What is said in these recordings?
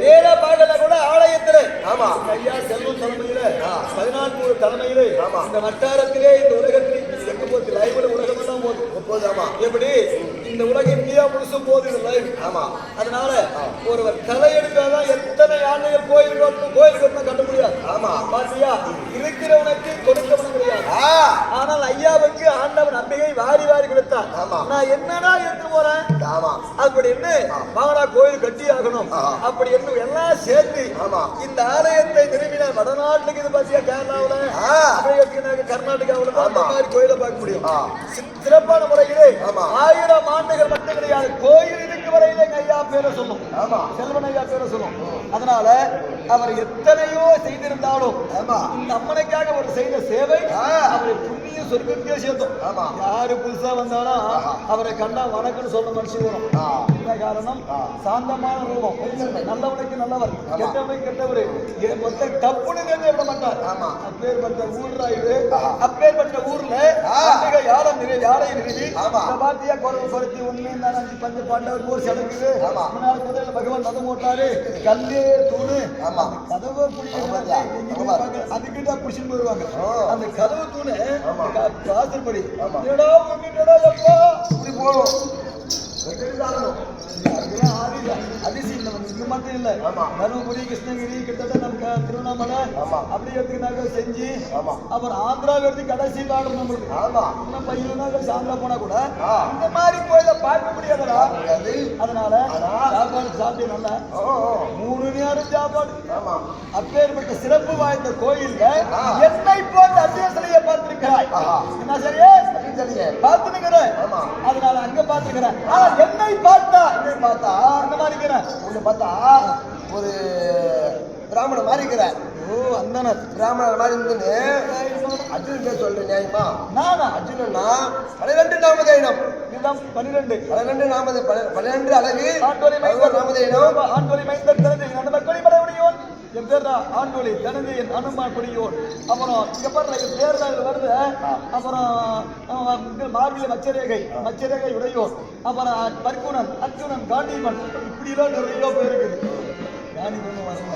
நேரா பார்க்கல கூட ஆலயத்திலே ஆமா. ஐயா செல்வம் தலைமையில. பதினான்கு தலைமையிலே ஆமா. இந்த வட்டாரத்திலே இந்த உலகத்திலே எங்க போச்சு லைவ்ல உலகம் எல்லாம் போகுது போதாமா எப்படி இந்த உலகம் இந்தியா முழுசும் போகுது இந்த லைவ் ஆமா அதனால ஒருவர் தலை எடுத்தாதான் எத்தனை ஆண்டுகள் கோயில் கோயில் கட்ட முடியாது ஆமா. பாத்தியா இருக்கிறவனுக்கு ஆ ஆனால் ஐயாவுக்கு ஆண்டவன் நம்பிக்கை வாரி வாரி கொடுத்தான். நான் என்னடா எடுத்து போறேன் ஆமா அப்படின்னு வாங்கடா கோயில் கட்டி ஆகணும். அப்படி என்று எல்லாம் சேர்த்து. இந்த ஆலயத்தை நிறுவின வடநாட்டுக்கு இது பாத்தியா கேரளாவுல கர்நாடகாவுல அந்த. மாதிரி கோயிலை பார்க்க முடியும் சிறப்பான முறையிலே. ஆயிரம் ஆண்டுகள் மட்டும் கிடையாது கோயில் இருக்கு வரையிலே ஐயா பேரை சொல்லும் ஆமா செல்வன் ஐயா பேரை சொல்லும் அதனால அவர் எத்தனையோ செய்திருந்தாலும் ஆமா. இந்த அம்மனுக்காக ஒரு செய்த சேவை. அவரை புண்ணிய சொர்க்கத்தையே சேர்த்தோம் ஆமா. யாரு புதுசா வந்தாலும். அவரை கண்டா வணக்கம்னு சொல்ல மனுஷன் வரும். என்ன காரணம். சாந்தமான ரூபம் நல்லவனுக்கு நல்லவர். கெட்டவனுக்கு கெட்டவர் மொத்த தப்புன்னு நினைவு விட மாட்டார் ஆமா. அப்பேற்பட்ட ஊர்ரா இது. அப்பேற்பட்ட ஊர்ல நிறை யாரை நிறுவி ஆமா. பாத்தியா குறவு பருத்தி ஒண்ணு அஞ்சு பஞ்சு பாண்டவர் ஊர் குதிரையில பகவான் மதம் போட்டாரு கல்லு தூணு ஆமா. கதவை ஆமா பாத்தியா? ஆமா. அதுக்கு தான் புடிச்சுன்னு போயிருவாங்க. அந்த கதவு தூணு ஆமா. வாசல்படி ஆமா. என்னடா உங்ககிட்டடா அதிசயம் நம்ம இங்க மட்டும் இல்ல. தருமபுரி கிருஷ்ணகிரி கிட்டத்தட்ட நமக்கு திருவண்ணாமலை. அப்படி எடுத்துக்கிட்டாக்க செஞ்சு. அப்புறம் ஆந்திரா எடுத்து கடைசி காலம் நம்மளுக்கு இன்னும் பையனாக ஆந்திரா போனா கூட. இந்த மாதிரி கோயில பார்க்க முடியாதடா முடியாது. அதனால. சாப்பாடு சாப்பிட்டு நல்லா. மூணு நேரம் சாப்பாடு ஆமா அப்பேற்பட்ட சிறப்பு வாய்ந்த கோயில்ல. என்னை போன்ற அத்தியாசலையை பார்த்திருக்கிறாய் ஆஹா. என்ன சரியே தெரியல பார்த்துனுக்கிறேன். ஆமா. அதனால அங்க பார்த்துக்கிறேன். ஆனா என்னை பார்த்தா? என்னை பார்த்தா? அந்த மாதிரி இருக்கிறேன் உன்னை பார்த்தா ஒரு பிராமணன் மாதிரி இருக்கிற ஓ அந்தனர் பிராமணன் மாதிரி இருந்துன்னு அர்ஜுனன் பேர் சொல்றேன் நியாயமா? நானா? அர்ஜுனன்னா பன்னிரெண்டு நாமதேனம் இதுதான் பன்னிரெண்டு பன்னிரெண்டு நாமத பன்னிரெண்டு அழகு நாமதேனம் ஆண்டோலி மைந்தர் கொடிமடை உடையோன் என் பேர் ஆண்டோலி தனது அனுமா குடியோர் அப்புறம் இங்க பாருங்க என் பேர் வருது. அப்புறம் அஹ், மார்பில மச்சரேகை மச்சரேகை உடையோன். அப்புறம் பர்குணன் அர்ஜுனன் காண்டிமன். இப்படிலாம் நிறைய பேர் இருக்குது. காண்டிமன் வரல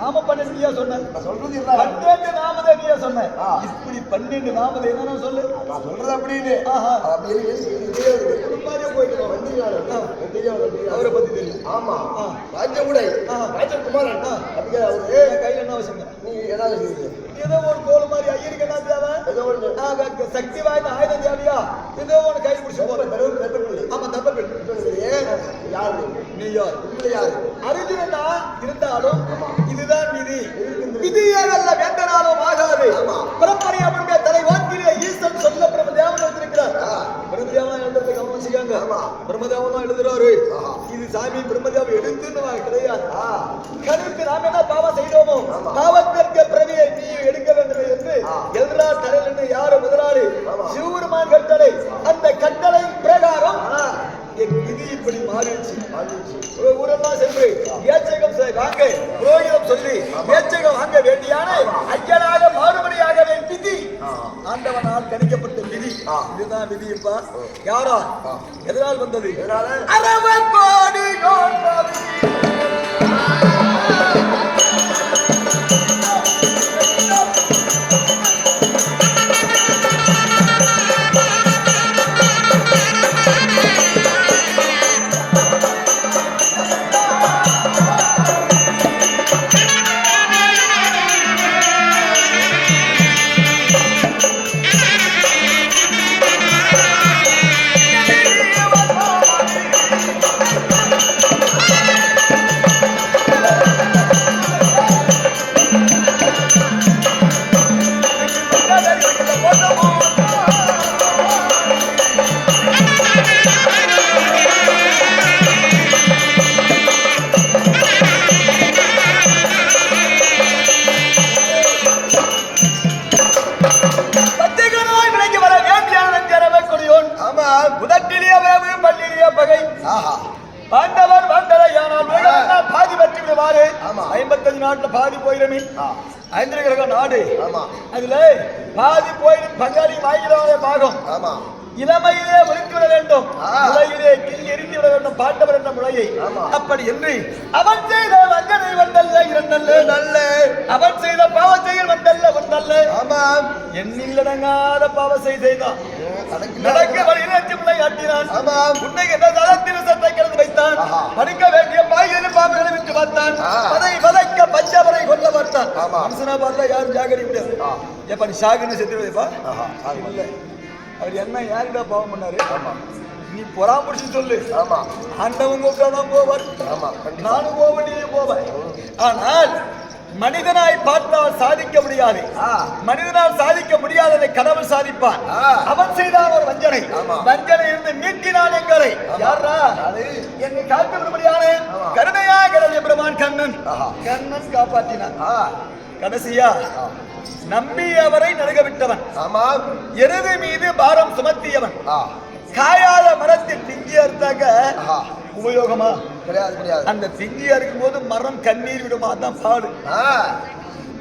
நாம பன்னெண்டு சொன்னேன். நான் சொல்றது. பன்னெண்டு நாமதே நீயா சொன்னேன். இப்படி பன்னெண்டு நாமதே என்ன சொல்லு. நான் சொல்றது அப்படின்னு. ஒரு. அவரை பத்தி தெரியும். ஆமா. ராஜகுடை. ராஜகுமாரன் அவரு. கையில என்ன வச்சுங்க நீ சொல்லுது ஏதோ ஒரு கோல் மாதிரி ஐயருக்கு என்ன தேவை? ஏதோ க- சக்தி வாய்ந்த ஆயுதம் தேவையா? ஏதோ ஒன்று கை பிடிச்சு பெரும் ஆமா தப்பல் யாரு? நீ யார்? யாரு? அர்ஜுனனா இருந்தாலும் இதுதான் விதி. விதியே அல்ல வேண்டனாலும் யாரா. எதனால் வந்தது? இதனால Bravo! பாட்டவர் என்ற முறையை ஆமா. அப்படி என்று அவன் செய்த வஞ்சனை வந்தல்ல இரண்டல்ல நல்ல. அவன் செய்த பாவ செயல் வந்தல்ல ஒன்றல்ல ஆமாம் எண்ணில்லடங்காத பாவ செய்தான். நடக்க அச்சு பிள்ளை ஆட்டினான். ஆமாம் உன்னை என்ற தளத்தில் சத்தை கலந்து வைத்தான். படுக்க வேண்டிய பாய்களில் பாம்புகளை விட்டு பார்த்தான். பதை வதைக்க பஞ்சவரை கொல்ல பார்த்தான். ஆமா. மனுஷனா பார்த்தா யாரும் ஜாகரி முடியாது. எப்ப நீ சாகுன்னு செத்து வைப்பா ஆமா அவர் என்ன யாருடா பாவம் பண்ணாரு? ஆமா. நீ பொறாமடிச்சு சொல்லு. ஆமா. ஆண்டவன் கூப்பிட்டாதான் போவார். ஆமா நானும் போவேன் நீ போவேன். ஆனால் மனிதனாய் பார்த்தால் சாதிக்க முடியாது. மனிதனால் சாதிக்க முடியாததை கடவுள் சாதிப்பான். அவன் செய்தான் ஒரு வஞ்சனை. ஆமா. வஞ்சனை இருந்து மீட்டினான் எங்களை. யாரா? என்னை காக்க விடும்படியான ஆமா. கருணையா கிளம்பிய பெருமான் கண்ணன். கண்ணன் காப்பாற்றினான் கடைசியா. நம்பி அவரை நடுக விட்டவன். ஆமாம் எருது மீது பாரம் சுமத்தியவன். காயாத மரத்தில் பிஞ்சி அறுத்தாக்க ஆஹா. உபயோகமா? கிடையாது கிடையாது. அந்த பிஞ்சி அறுக்கும் போது மரம் கண்ணீர் விடுமா? அதான் பாடு.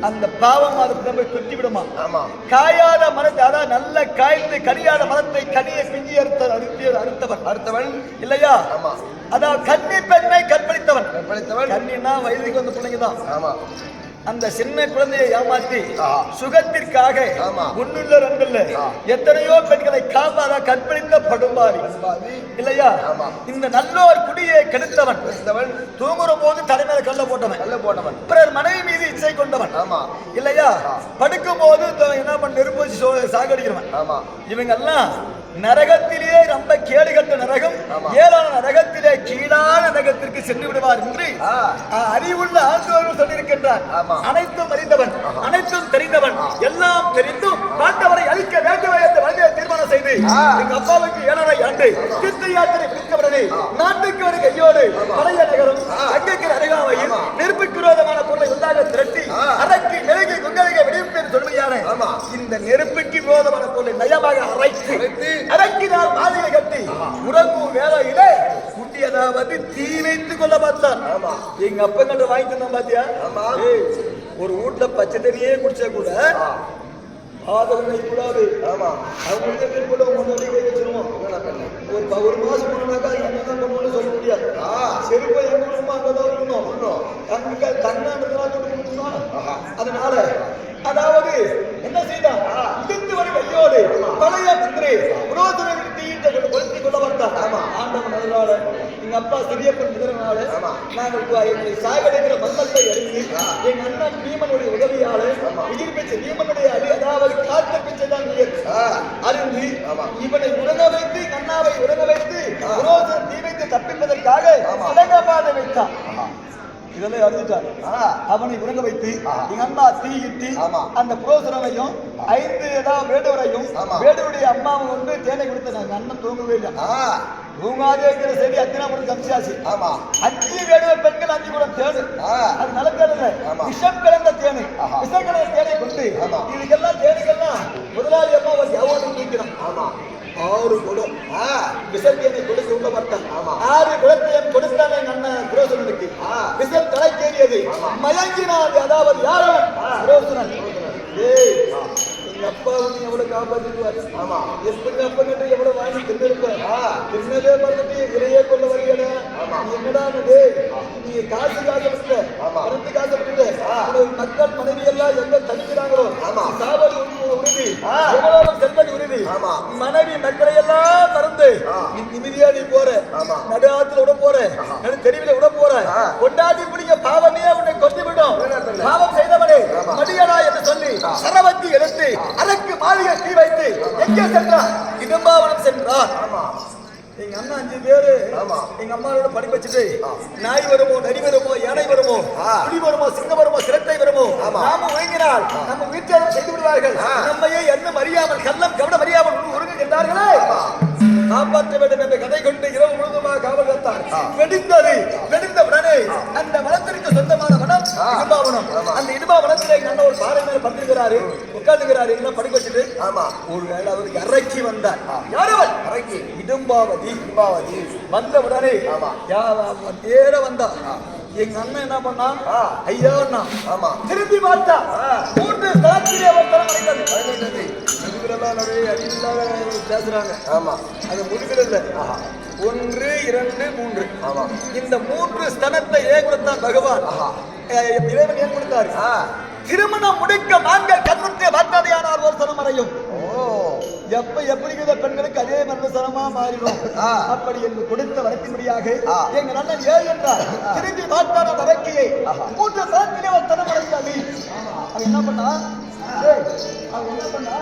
அந்த பாவம் அது நம்ம குத்தி விடுமா? ஆமா. காயாத மரத்தை அதான் நல்ல காய்ந்து கனியாத மரத்தை கனியை பிஞ்சி அறுத்த அறுத்தி அறுத்தவன். அடுத்தவன் இல்லையா? ஆமா. அதான் கன்னி பெண்ணை கற்பழித்தவன். படித்தவன் கன்னின்னா வயதுக்கு வந்த பிள்ளைங்க தான். ஆமா. அந்த சின்ன குழந்தையை ஆஹா. சுகத்திற்காக. ஒண்ணுல ரெண்டுல. எத்தனையோ பெண்களை காப்பாத கற்பழித்த படும்பாரி. இல்லையா. இந்த நல்லோர் குடியை கெடுத்தவன். தூங்குற போது தலைமையில கல்ல போட்டவன். கல்ல போட்டவன். பிறர் மனைவி மீது இச்சை கொண்டவன். ஆமா. இல்லையா. படுக்கும் போது என்ன பண்ண நெருப்பு சாகடிக்கிறவன். ஆமா. இவங்க எல்லாம் நரகத்திலேயே ரொம்ப கேடுகட்ட நரகம். ஏழான நரகத்திலே கீழான நரகத்திற்கு சென்று விடுவார் என்று அறிவுள்ள ஆண்டவர்கள் சொல்லியிருக்கின்றார். அனைத்தும் அறிந்தவன். அனைத்தும் தெரிந்தவன். எல்லாம் தெரிந்தும் பாண்டவரை அழிக்க வேண்டும் என்று வழியை தீர்மானம் செய்து. எங்க அப்பாவுக்கு ஏழரை ஆண்டு தீர்த்த யாத்திரை பிடித்தவரனே நாட்டுக்கு ஒரு கையோடு பழைய நகரம். அங்கக்கு அருகாமையில். நெருப்புக்கு விரோதமான பொருளை உண்டாக திரட்டி. அரைக்கு குங்கலிக வெடிப்பு சொல்லுமையான ஆமா. இந்த நெருப்புக்கு விரோதமான பொருளை நயமாக அரைத்து தீ வைத்துக் கொள்ள பார்த்தான். ஆமா. எங்க அப்பங்கிட்ட வாங்கி தந்தோம் பாத்தியா? ஒரு வீட்டுல பச்சை தண்ணியே குடிச்சா கூட. ஆதரவு கூடாது ஆமா. அவங்களுக்கு கூட முன்னாடி வச்சிருவோம் ஒரு ஒரு மாசம் போனாக்கா என்னதான் பண்ணுவோம்னு சொல்ல முடியாது ஆ. செருப்பை எங்க விடணுமோ அங்கதான் விடணும் விடணும். அங்க தன்னாண்டதான் கொடுக்கணும் ஆஹா. அதனால அதாவது என்ன செய்தான் இடித்து வரும் கையோடு பழைய மந்திரி புரோதனை தீயிட்ட கொளுத்தி கொள்ள வந்தான் ஆமா. ஆண்டவன் அதனால எங்க அப்பா சிறியப்பன் முதலனால ஆமா. நாங்கள் எங்களை சாகடைக்கிற மந்தத்தை அறிந்து. எங்க அண்ணன் பீமனுடைய உதவியால ஆமா. உயிர் பிச்சை பீமனுடைய அடி அதாவது காத்த பிச்சை தான் உயிர் அறிந்து. இவனை உறங்க வைத்து கண்ணாவை உறங்க வைத்து தீ வைத்து தப்பிப்பதற்காக. சிலகபாத வைத்தான். இதெல்லாம் அறிஞ்சிட்டான் ஆ அவனை உறங்க வைத்து. எங்க அண்ணா தீயிட்டு. அந்த புரோசனவையும் ஐந்து ஏதாவது வேடுவரையும். வேடுவருடைய அம்மாவை வந்து தேனை கொடுத்து நாங்க அண்ணன் தூங்கவே இல்லை ஆ தூங்காதே இருக்கிற செய்தி அத்தினா முடிஞ்சு கம்சியாச்சு ஆமா. அஞ்சு வேடுவ பெண்கள் அஞ்சு கூட ஆ. அது நல்ல ஆமா. விஷம் கலந்த தேனு. விஷம் கலந்த தேனை கொண்டு. இதுக்கெல்லாம் தேனுக்கெல்லாம் முதலாளி அம்மா ஒரு எவ்வளவு தூக்கிறான் ஆமா. ஆறு குடம். ஆ. விஷத்தேனை கொடுத்து உள்ள பார்த்தான் ஆமா. ஆறு குடத்தையும் கொடுத்தானே அண்ணன் புரோசனனுக்கு. விஷம் தலைக்கேறியது. ஆமா. மயங்கினான் அதாவது ஆ. புரோசனன் ஏய். எங்க அப்பா வந்து எவ்வளவு காப்பாத்திடுவார்? ஆமா. எப்படி அப்பா கிட்ட எவ்வளவு வாங்கி தின்னிருப்பேன் ஆ. தின்னதே மறந்துட்டு இதையே கொள்ள வரையடா ஆமா. என்னடா நீ காசு காசு ஆமா. பணத்து காசு விட்டுட்ட மக்கள் மனைவி எல்லாம் எங்க தனிக்கிறாங்களோ? ஆமா. சாவல் உறுதி. எவ்வளவு செல்வன் உறுதி ஆமா. மனைவி மக்களை எல்லாம் மறந்து நிம்மதியா நீ போற. ஆமா. நடு ஆத்துல விட போற. தெருவில விட போற. கொண்டாடி பிடிக்க பாவமே உன்னை கொண்டு விடும் என்ன சொல்லு? பாவம் செய்தவனே ஆமா. மடியடா என்று சொல்லி ஆ. சரவத்தி எடுத்து அரக்கு மாளிகை தீ வைத்து எங்கே சென்றார் இடும்பாவனம் சென்றார் எங்க அண்ணா அஞ்சு பேரு ஆமா. எங்க அம்மாவோட படிக்க வச்சுட்டு. நாய் வருமோ நரி வருமோ யானை வருமோ. புலி வருமோ சிங்கம் வருமோ சிரட்டை வருமோ ஆமா. நாம ஒழுங்கினால் நம்ம வீட்டில் செய்து விடுவார்கள். நம்மையே என்ன அறியாமல் கள்ளம் கவனம் அறியாமல் உருங்குகின்றார்களே. காப்பாற்ற வேண்டும் என்ற கதை கொண்டு இரவு முழுதுமாக காவல் காத்தார் ஆ. வெடித்தது வெடித்த உடனே அந்த வனத்திற்கு சொந்தமான வனம் ஆ. இடும்பாவனம். ஆமா. அந்த இடும்பா வனத்திலே எங்க அண்ணன் ஒரு பாறை மேல படுத்துக்கிறாரு உட்காந்துக்கிறாரு எல்லாம் படிக்க வச்சுட்டு. ஆமா. ஒருவேளை அவருக்கு இறக்கி வந்தார். யாரவன் இறக்கி. இடும்பாவதி. இம்பாவதி வந்த உடனே ஆமா. நேர வந்தா எங்க அண்ணன் என்ன பண்ணா. ஐயா அண்ணா. ஆமா. திரும்பி பார்த்தா. மூன்று தளத்திலே ஒரு முதுகுலெல்லாம் நிறைய அடியில்லாத பேசுறாங்க ஆமா. அது ஆஹா. ஒன்று இரண்டு மூன்று. ஆமா. இந்த மூன்று ஸ்தனத்தை ஏன் கொடுத்தார் பகவான் இறைவன் ஆ. திருமணம் முடிக்க நாங்கள் கண்ணுற்று வார்த்தாதையானார் ஒரு சனம் அறையும். ஓ. எப்ப எப்படி இருந்த பெண்களுக்கு அதே மரண சனமா மாறிடும். அப்படி என்று கொடுத்த வரத்தின்படியாக. எங்க அண்ணன் ஏன் என்றார். திரும்பி அரக்கையை ஆஹா. மூன்று சனத்திலே ஒரு தனம் அடைந்தாடி அவன் என்ன பண்ணா அவன் என்ன பண்ணா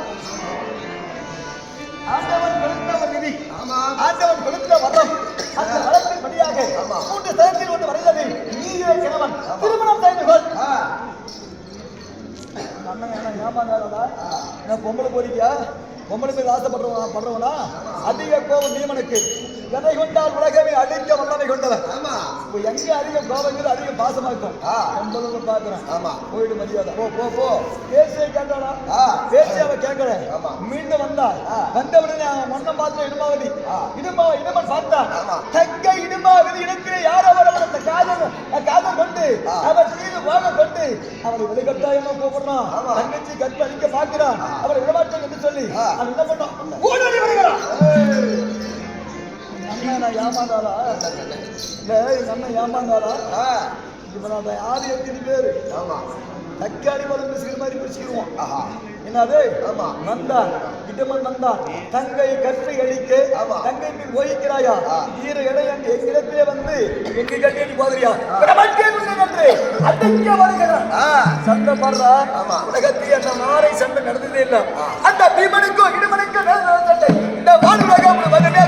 ஆண்டவன் கொடுத்த ஒரு நிதி. ஆமா. ஆண்டவன் கொடுத்த வரம். அந்த வரத்தின் படியாக. மூன்று சனத்தில் ஒன்று நீயே கிழவன் திருமணம் செய்து கொள். அண்ணன் என்ன ஏமாந்தாரா பொம்பளை போறீங்க பொம்பளை மீது ஆசைப்படுறவனா? படுறவனா? அதிக கோபம் நீமனுக்கு எதை கொண்டால் உலகமே அழிக்க வல்லமை கொண்டவன் ஆமா எங்க அதிக கோபங்கிறது அதிக பாசமா இருக்கும் ஆ. பொம்பளை பாக்குறேன் ஆமா போயிடு மரியாதை போ போ போ பேசிய கேட்டானா. பேசி அவ கேட்கல ஆமா. மீண்டும் வந்தாள். வந்தவுடனே அவன் மண்ணம் பார்த்த இடுமாவதி. இடுமா இடுமன் பார்த்தான். தக்க இடுமாவதி இடத்திலே யார் அவர் அவர் அந்த காதல் காதல் கொண்டு. அவர் மீது வாக கொண்டு அவரை வெளிக்கட்டாயமா கூப்பிடுறான். தங்கச்சி கற்ப அடிக்க பார்க்கிறான் அவரை விடமாட்டேன் என்று சொல்லி. அவன் என்ன பண்ணான் ஓடோடி வருகிறான் அண்ணன் நான் ஏமாந்தாரா இல்ல எங்க அண்ணன் ஏமாந்தாரா ஆ. இப்ப நான் யாரு எத்தனை பேரு. ஆமா. தக்காளி பழம் பிடிச்சிக்கிற மாதிரி பிடிச்சிக்கிடுவோம் ஆஹா. என்னது? ஆமா. வந்தான் இடமன் வந்தான் தங்கை கற்பை அழிக்க ஆமா. தங்கை மீது ஓய்க்கிறாயா. ஈர இடையன் எங்கிடத்திலே வந்து எங்கு கட்டி பிரபஞ்சே என்று அடிக்க வருகிறான். சண்டை பாடுறா? ஆமா. உலகத்தில் அந்த மாறை சண்டை நடந்ததே இல்ல. அந்த பீமனுக்கும் இடுமனுக்கும் இந்த வானுலகம் வதமே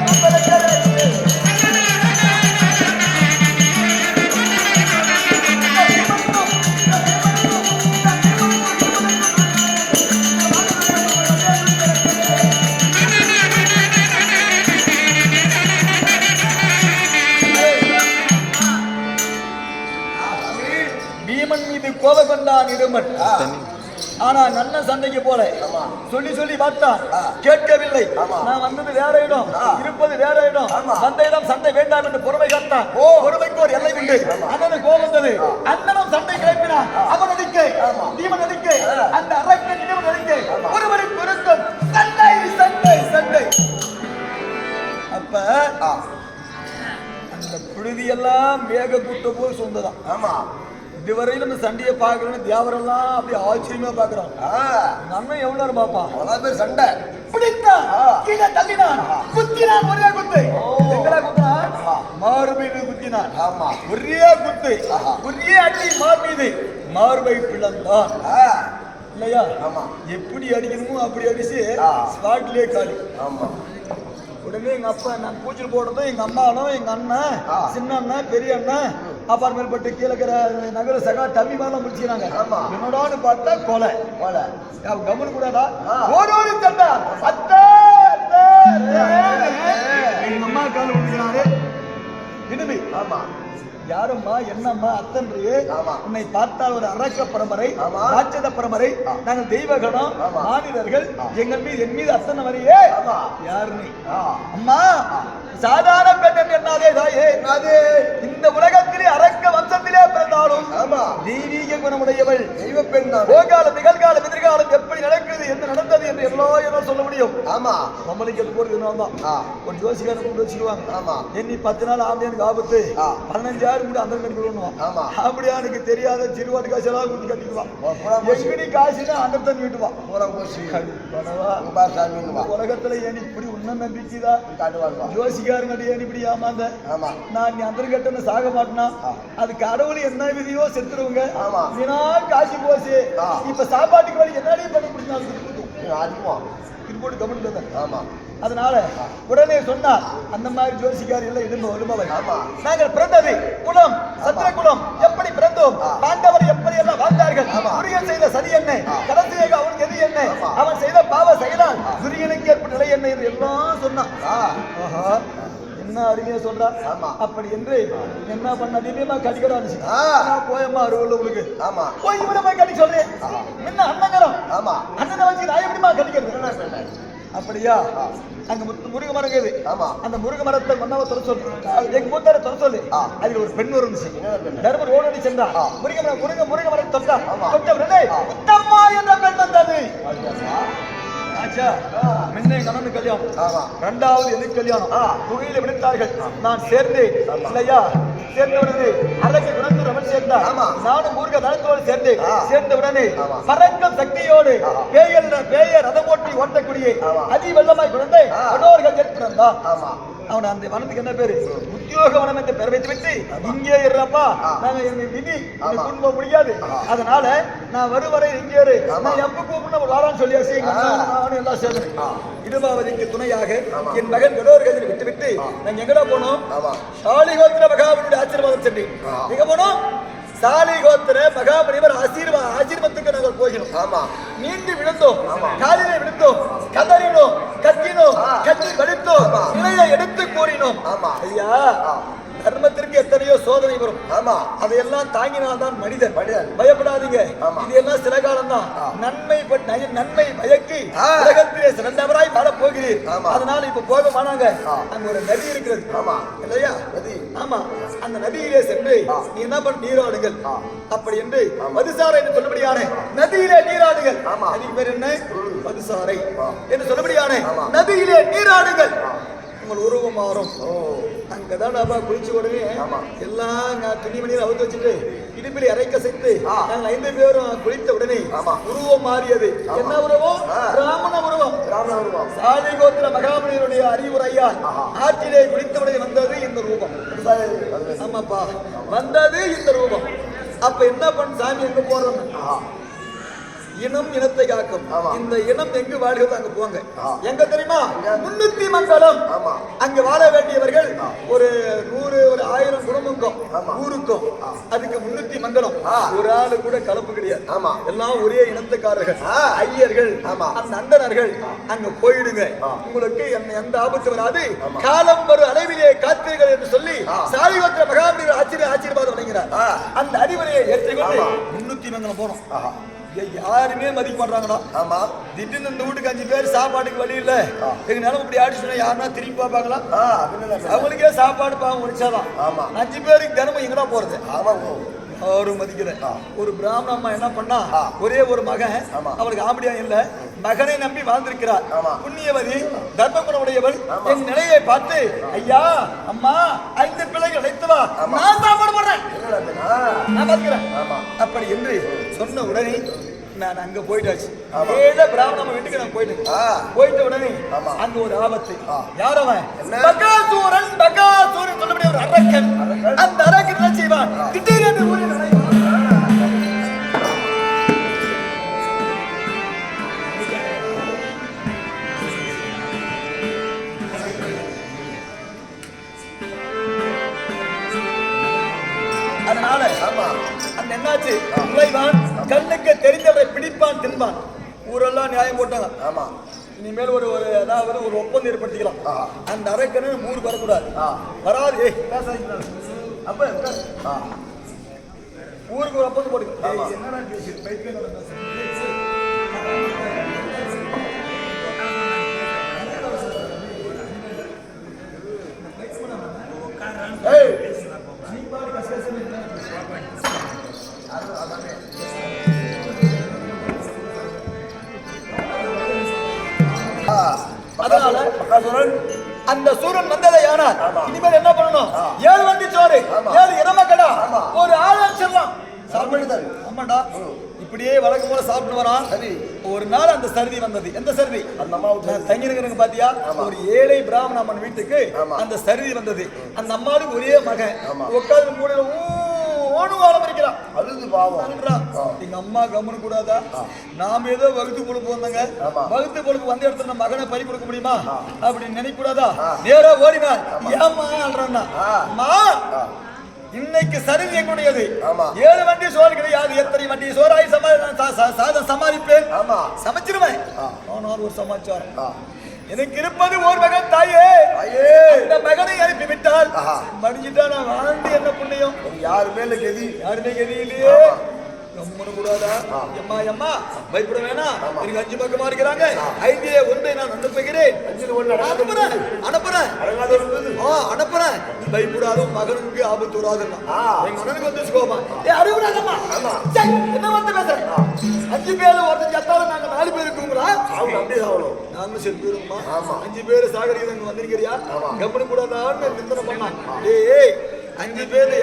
கொண்டான் இடுமன். ஆனா நல்ல சண்டைக்கு போல. சொல்லி சொல்லி பார்த்தான். கேட்கவில்லை. நான் வந்தது வேற இடம். இருப்பது வேற இடம். வந்த இடம் சண்டை வேண்டாம் என்று பொறுமை காத்தான். ஓ. பொறுமைக்கு ஒரு எல்லை உண்டு. கோபம் வந்தது. அண்ணனும் சண்டை கிளப்பினான். அவன் அடிக்க. தீமன் அடிக்க. அந்த அரக்கன் இவன் அடிக்க ஆமா. ஒருவரை பொருத்தம் சண்டை சண்டை சண்டை. அப்ப அந்த புழுதியெல்லாம் மேக கூட்டம் போல் சொந்ததான் ஆமா. இதுவரையிலும் இந்த சண்டையை பார்க்கணும்னு தியாவரெல்லாம் அப்படி ஆச்சரியமா பார்க்கறான். ஆ. நம்ம எவ்வளவு பாப்பா அவ்வளோ பேர் சண்டை. பிடித்தான் ஆ. கீழே தள்ளினான். குத்தினான் ஒரே குத்து. எங்கடா குத்தினான் மீது குத்தினான். ஆமா. ஒரே குத்து. ஒரே அடி மார் மீது மார்பை பிளந்தான். இல்லையா? ஆமா. எப்படி அடிக்கணுமோ அப்படி அடிச்சு. ஸ்பாட்லயே காலி. ஆமா. உடனே எங்க அப்பா நான் கூச்சல் போடுறதும் எங்க அம்மாவும் எங்க அண்ணன். சின்ன அண்ணன் பெரிய அண்ணன் அப்பார்ட்மெண்ட் கீழே இருக்கிற நகர சகா தம்பி மேலாம் முடிச்சுக்கிறாங்க. என்னோடான்னு பார்த்தா கொலை. அவன் கவனம் கூடாதா ஆ. ஓடோடி தந்தா அத்தே. எங்க அம்மா கால விடுகிறாரு இனிமே ஆமா. யாரம்மா என்னம்மா அத்தன்றியே. உன்னை பார்த்தால் ஒரு அரக்க பரம்பரை. ராட்சத பரம்பரை. நாங்கள் தெய்வகணம். மாநிலர்கள். எங்கள் மீது என் மீது அத்தனை வரையே. ஆமா. யாரு நீ? ஆ. அம்மா. சாதாரண பெண் என்னாதே தாயே? என்னது? இந்த உலகத்திலே அரக்க வம்சத்திலே பிறந்தாலும் ஆமா. தெய்வீக குணமுடையவள். தெய்வ பெண் தான். போகாலம் நிகழ்காலம் எதிர்காலம் எப்படி நடக்குது என்ன நடந்தது என்று எல்லாரும் சொல்ல முடியும். ஆமா. பொம்பளைக்கு அது போறது தான். ஒரு ஜோசிகாரன் கொண்டு வச்சுக்குவாங்க. ஆமா. எண்ணி பத்து நாள் ஆம்பளையானுக்கு ஆபத்து. பதினஞ்சாயிரம் கூட அந்த கணக்கு விடணும் ஆமா. ஆம்பளையானுக்கு தெரியாத சிறுவாட்டு காசு எல்லாம் கொடுத்து கட்டிக்குவான். எங்கடி காசுன்னா அந்த தண்ணி விட்டுவான் உலகத்துல ஏன் இப்படி உன்ன நம்பிக்கைதா காட்டுவாங்க ஜோசிகாரங்க ஏன் இப்படி ஏமாந்த? நான் நீ அந்த கட்டண சாக மாட்டேனா. அது கடவுள் என்ன விதியோ செத்துருவங்க. ஆமா. வீணா காசு போச்சு. இப்ப சாப்பாட்டுக்கு வழி என்னடி பண்ண அடிக்குவான் திருப்போட்டு கவனிட்டு ஆமா. அதனால உடனே சொன்னார் அந்த மாதிரி ஜோசிக்கார் எல்லாம் இடும்பு வருபவை ஆமா. நாங்கள் பிறந்தது குலம் சத்திர குலம் எப்படி பிறந்தோம். பாண்டவர் எப்படி எல்லாம் வாழ்ந்தார்கள்? ஆமா. துரியன் செய்த சதி என்ன? ஆ. கடைசியாக அவனுக்கு எது என்ன. அவன் செய்த பாவ செயலால். துரியனுக்கு ஏற்பட்ட நிலை என்ன என்று எல்லாம் சொன்னான். என்ன அருமையா சொல்றா. அப்படி என்று என்ன பண்ண திவ்யமா. நான் போயம்மா அருள் உங்களுக்கு ஆமா போய் இவனை போய் கட்டி சொல்றேன். என்ன அண்ணங்கரம் ஆமா அண்ணனை வச்சு நான் எப்படிமா கடிக்கிறது அப்படியா. அங்க முருக மரம் இருக்குது ஆமா அந்த முருக மரத்தை மன்னாவ துற சொல்லு எங்க மூத்தார துற சொல்லு. அதுல ஒரு பெண் இருந்துச்சு? தர்மர் ஓடோடி சென்றா. முருக மரம் முருக முருக மரம் தொட்டா. தொட்ட உடனே. உத்தம்மா என்ற பெண் வந்தது முன்ன அண்ணனுக்கு கல்யாணம் ரெண்டாவது எனக்கு கல்யாணம். புகையில விடுத்தார்கள் நான் சேர்ந்தேன். இல்லையா சேர்ந்த உடனே அழகு குணத்து ரமன் சேர்ந்தார். நானும் ஊர்க தனத்தோடு சேர்ந்தேன். சேர்ந்த உடனே. பறக்கும் சக்தியோடு. பேயல் பேய ரதம் ஓட்டி ஓட்டக்கூடிய. அதி வெள்ளமாய் குழந்தை. கடோர்கள் பிறந்தான் ஆமா அவன் அந்த வனத்துக்கு என்ன பேரு உத்தியோக வனம் என்று பெயர் வைத்து விட்டு இங்கே இருப்பா. நாங்க விதி ஆமா. குடும்ப முடியாது. அதனால நான் வரும் வரை இங்கே இரு ஆமா. நான் எப்ப கூப்பிட்டு ஒரு வாரம் சொல்லியாச்சு நானும் எல்லாம் சேர்ந்தேன். இடுபாவதிக்கு துணையாக. என் மகன் கடோர்கதில் விட்டு விட்டு. நாங்க எங்கடா போனோம் சாலிகோத்திர மகாபலியுடைய ஆசீர்வாதம் சென்றேன். எங்க போனோம் சாலிகோத்திர மகாபலிவர் ஆசீர்வா ஆசீர்வாதத்துக்கு நாங்கள் போகிறோம் ஆமா மீண்டு விழுந்தோம். காலிலே விழுந்தோம் கதறினோம் கத்தினோம் வடித்தோம் ஆமா. நிலையை எடுத்து கூறினோம் ஆமா. ஐயா ஆ. எத்தனையோ சோதனை வரும் ஆமா அதையெல்லாம் தாங்கினால்தான் மனிதன் மனிதன். பயப்படாதீங்க. இது எல்லாம் சில காலம் தான். நன்மை நன்மை பயக்கி. உலகத்திலே சிறந்தவராய் வாழ போகிறீர். அதனால இப்ப போக மாட்டாங்க. அங்க ஒரு நதி இருக்கிறது ஆமா இல்லையா நதி. ஆமா அந்த நதியிலே சென்று. நீ என்ன பண்ண நீராடுங்கள். அப்படி என்று. மதுசாரை என்று சொல்லபடியான நதியிலே நீராடுங்கள் ஆமா. நதிக்கு பேர் என்ன. மதுசாரை. என்று சொல்லபடியான. நதியிலே நீராடுங்கள். உங்கள் உருவம் மாறும் டப்பா குளிச்ச உடனே. எல்லாம் துணிமணியில் அவுத்து வச்சுட்டு இடுப்பில் இறைக்க சேர்த்து ஆ. நாங்கள் ஐந்து பேரும் குளித்த உடனே. உருவம் மாறியது. என்ன உருவம். பிராமண உருவம் ராமநாதபுரம் சாலிகோத்திர மகாபலியுடைய அறிவுரையால் ஆஹா. ஆற்றிலே குளித்தவுடனே வந்தது இந்த ரூபம் ஆமாப்பா வந்தது இந்த ரூபம் அப்ப என்ன பண்ண சாமி எங்க போறோம் இனம் இனத்தை காக்கும். இந்த இனம் எங்கு வாழ்கிறது அங்க போங்க. எங்க தெரியுமா? முன்னூத்தி மங்கலம் ஆமா. அங்க வாழ வேண்டியவர்கள் ஒரு நூறு ஒரு ஆயிரம் குடும்பங்கும் ஆமா. ஊருக்கும் அதுக்கு முன்னூத்தி மங்கலம். ஒரு ஆளு கூட கலப்பு கிடையாது ஆமா. எல்லாம் ஒரே இனத்துக்காரர்கள். ஐயர்கள் ஆமா. அந்த அந்தணர்கள் அங்க போயிடுங்க. உங்களுக்கு என்ன எந்த ஆபத்து வராது. காலம் வரும் அளவிலே காத்தீர்கள் என்று சொல்லி ஆ. சாலிகோத்திர மகாபலி ஆச்சரிய ஆசீர்வாதம் வழங்கினார் ஆ. அந்த அறிவுரையை ஏற்றுக்கொண்டு. முன்னூத்தி மங்கலம் இங்க யாருமே மதிக்க மாட்டாங்கடா ஆமா. திடீர்னு இந்த வீட்டுக்கு அஞ்சு பேர் சாப்பாட்டுக்கு வழி இல்ல. எங்க நிலம் இப்படி ஆடி சொன்னா யாருன்னா திரும்பி அப்படின்னா அவங்களுக்கே சாப்பாடு பாவம் முடிச்சாதான் ஆமா. அஞ்சு பேருக்கு தினமும் எங்கடா போறது? ஆமா மதிக்கல. ஆ. ஒரு பிராமண அம்மா என்ன பண்ணா. ஒரே ஒரு மகன். அவளுக்கு ஆம்படியா இல்ல. மகனை நம்பி வாழ்ந்திருக்கிறார். ஆமா. புண்ணியவதி தர்மகுணம் உடையவள் ஆமா. என் நிலையை பார்த்து ஐயா அம்மா ஐந்து பிள்ளைகள் அழைத்து வா. நான் பார்க்கிறேன் ஆமா அப்படி என்று சொன்ன உடனே நான் அங்க போயிட்டாச்சு ஆமா. ஏழை பிராமண வீட்டுக்கு நான் போயிட்டேன் போயிட்ட உடனே. அங்க ஒரு ஆபத்து. யார் அவன்? பகாசூரன் பகாசூரன் சொல்லக்கூடிய ஒரு அரக்கன். அந்த அரக்கன் என்ன செய்வான். திடீரென்று ஊரில் கண்ணுக்கு தெரிந்தவரை பிடிப்பான் தின்பான். ஊரெல்லாம் நியாயம் போட்டாங்க. ஆமா. இனிமேல் ஒரு ஒரு அதாவது ஒரு ஒப்பந்தம் ஏற்படுத்திக்கலாம். அந்த அரக்கனு ஊருக்கு வரக்கூடாது. வராது. ஏய். அப்ப ஊருக்கு ஒரு ஒப்பந்தம் போடுங்க என்னடா? பைத்தியக்காரன் பேசுற. ஏய், அதனால அந்த சூரன் வந்ததை ஆனால். இனிமேல் என்ன பண்ணணும். ஏழு வண்டி சோறு. ஏழு இரமக்கடா ஆமா. ஒரு செல்லம் சாப்பிடுதல் ஆமாடா இப்படியே வழக்கம் போல சாப்பிட்டு வரான் சரி ஒரு நாள் அந்த சருதி வந்தது எந்த சருதி அந்த அம்மா விட்டு நான் தங்கியிருக்கிறேங்க பாத்தியா. ஒரு ஏழை பிராமண அம்மன் வீட்டுக்கு. அந்த சருதி வந்தது அந்த அம்மாவுக்கு ஒரே மகன் ஆமா. உட்கார்ந்து மூலையில ஓடு ஆரம்பிக்கிறான் அழுது பாவம். எங்க அம்மா கம்முனு கூடாதா. நாம ஏதோ வகுத்து பொழுப்பு வந்தாங்க. வகுத்து பொழுப்பு வந்த இடத்துல நம்ம மகனை பறி கொடுக்க முடியுமா. அப்படின்னு நினைக்க கூடாதா ஆ. நேரா ஓடினார் ஆமா. ஏம்மா அல்றா ஆ. அம்மா ஆ. இன்னைக்கு சரிவு எங்களுடையது. ஏழு வண்டி சோறு கிடையாது எத்தனை வண்டி சோறாய் சமா சா- சா- சாதம் சமாளிப்பேன் சமைச்சிருவேன். ஆனால் ஒரு சமாச்சாரம் எனக்கு இருப்பது ஒரு மகன் தாயே. இந்த மகனை அனுப்பி விட்டால். மடிஞ்சிட்டா நான் வாழ்ந்து என்ன புண்ணியம்? யாரு மேல கெதி? யாருமே கதி இல்லையே? கூடாதா. எம்மா எம்மா பயப்பட வேணாம். எனக்கு அஞ்சு பக்கமா இருக்கிறாங்க. ஐந்திலே ஒன்றை நான் அனுப்புகிறேன் அனுப்புறேன் அனுப்புறேன். அனுப்புறேன். நீ பயப்படாத மகனுக்கு ஆபத்து வராதுன்னா. எங்க அண்ணனுக்கு வந்து சுகமா ஏ அறிவுடாதம்மா ஆமா. சரி என்ன வந்து பேசுறேன் அஞ்சு பேர் ஒருத்தர் செத்தாலும் நாங்க நாலு பேர் இருக்கோங்களா அவங்க அப்படியே ஆகணும். நாங்களும் செத்து போயிருக்கோமா ஆமா. அஞ்சு பேர் சாகரிக்கு அங்க வந்திருக்கிறியா. கம்பெனி கூடாதான்னு நிந்தனை பண்ணான். ஏய் அஞ்சு பேர்